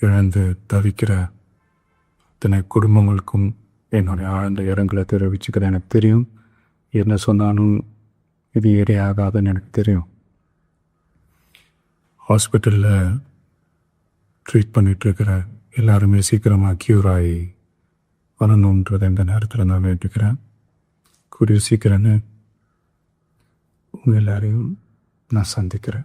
இழந்து தவிக்கிற அத்தனை குடும்பங்களுக்கும் என்னுடைய ஆழ்ந்த இரங்கலை தெரிவிச்சுக்கிறேன். எனக்கு தெரியும். என்ன சொன்னாலும் இது ஏறே ஆகாதுன்னு எனக்கு தெரியும். ஹாஸ்பிட்டலில் ட்ரீட் பண்ணிகிட்ருக்கிற எல்லாருமே சீக்கிரமாக க்யூர் ஆகி வரணுன்றதை இந்த நேரத்தில் நான் வேண்டிக்கிறேன். கூடிய சீக்கிரம்னு உங்கள் எல்லாரையும் நான் சந்திக்கிறேன்.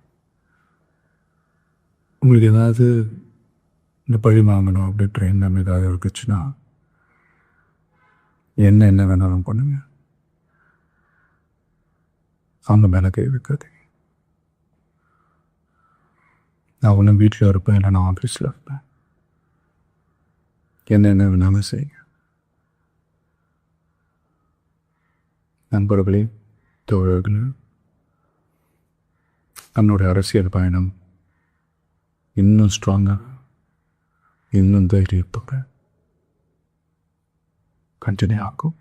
உங்களுக்கு ஏதாவது இந்த பழி வாங்கணும் அப்படின்ற நம்ம ஏதாவது இருக்குச்சுன்னா என்ன என்ன வேணாலும் பண்ணுங்க. அவங்க மேலே கை வைக்காது நான் ஒன்றும் வீட்டில் இருப்பேன் இல்லை நான் ஆஃபீஸில் இருப்பேன். என்னென்ன வேணாலும் செய்யுங்க. நண்பர்களே தோழர்களே நம்மளுடைய அரசியல் பயணம் ಇನ್ನೂ ಸ್ಟ್ರಾಂಗ್ ಇನ್ನೊಂದು ಧೈರ್ಯ ಪಕ್ಕ ಕಂಟಿನ್ಯೂ ಹಾಕು.